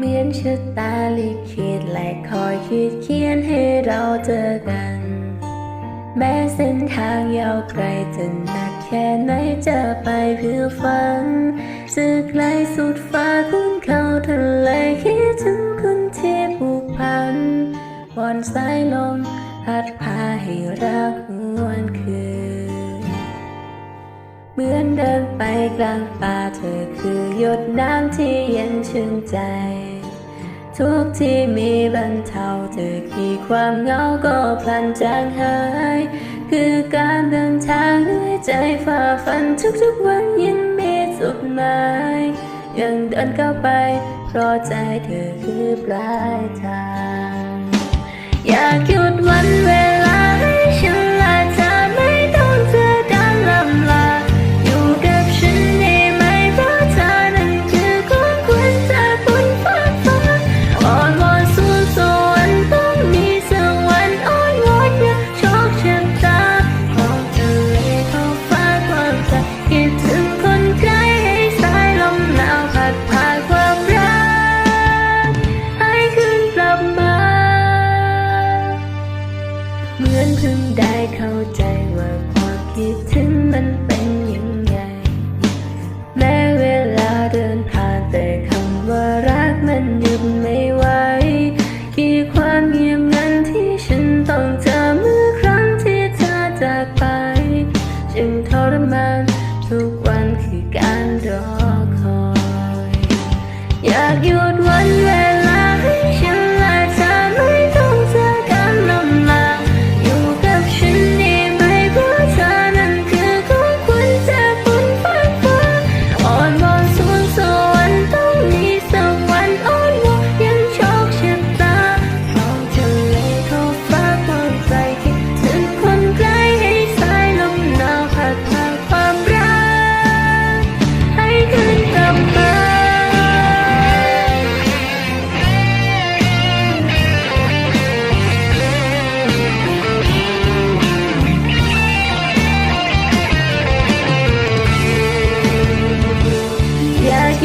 เหมือนชะตาลิขิตและคอยคิดเขียนให้เราเจอกัน แม้เส้นทางยาวไกลจะหนักแค่ไหนจะไปเพื่อฝันจะไกลสุดฟ้าคุณเขาทะเลคิดถึงคุณที่ผูกพันวอนสายลมพัดพาให้รักหวนคืน เหมือนเดินไปกลางป่าเธอคือหยดน้ำที่เย็นชื่นใจ ทุกที่มีบรรเทาเจอกี่ความเหงาก็พลันจางหาย คือการเดินทางด้วยใจฝ่าฟันทุกๆวันยังมีจุดหมายยังเดินก้าวไป เพราะใจเธอคือปลายทาง เหมือนเพิ่งได้เข้าใจว่าความคิดถึงมันเป็น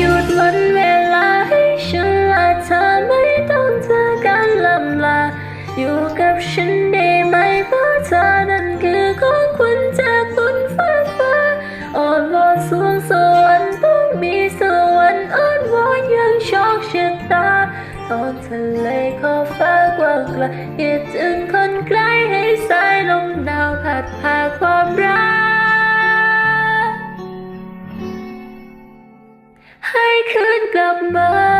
หยุดวันเวลาให้ฉันละเธอไม่ต้องเจอกันลำลา อยู่กับฉันได้ไหมเพราะเธอนั้นคือของขวัญจากบนฟ้าฟ้าอ่อนวอนสวงสวรรค์ต้องมีสวรรค์อ่อนวอนยังโชคชะตาทองทะเลขอบฟ้ากว้างไกลคิดถึงคนใกล้ให้สายลมหนาวพัดพาความรัก could กลับมา